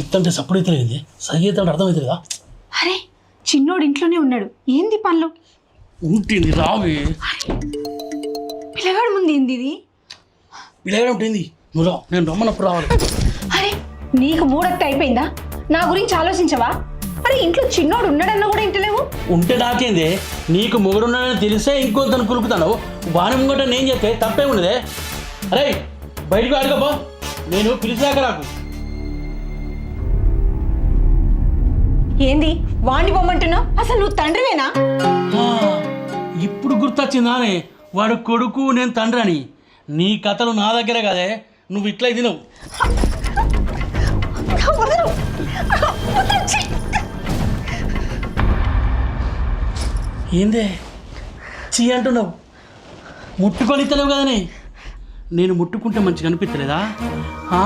ఇత్తంటే సప్పుడు అయితే లేదు సగీతాడు అర్థమవుతుందా అరే చిన్నోడు ఇంట్లోనే ఉన్నాడు. ఏంది పనులు? ఉంటుంది రావి. పిల్లగాడు ముందు ఏంది ఇది? పిల్లగా ఉంటుంది నువ్వు రా నేను రమ్మన్నప్పుడు రావాలి. అరే నీకు మూడొక్క అయిపోయిందా? నా గురించి ఆలోచించవా? అరే ఇంట్లో చిన్నోడు ఉన్నాడన్నా కూడా ఇంటలేవు? ఉంటే నాకేందే నీకు మొగుడున్నాడని తెలిసే ఇంకొంతను కులుకుతాను వాని ముంగట నేను చెప్తే తప్పే ఉన్నదే. అరే బయటకు అడగబో నేను పిలిచాక నాకు ఏంది? వాణ్ణి పొమ్మంటున్నావు అసలు నువ్వు తండ్రివేనా? ఇప్పుడు గుర్తొచ్చిందానే వాడు కొడుకు నేను తండ్రి అని. నీ కథలు నా దగ్గరే కదే. నువ్వు ఇట్లా తినవు. ఏందే? చీ అంటున్నావు. ముట్టుకొని ఇస్తలేవు కదనే. నేను ముట్టుకుంటే మంచిగా అనిపించలేదా ఆ,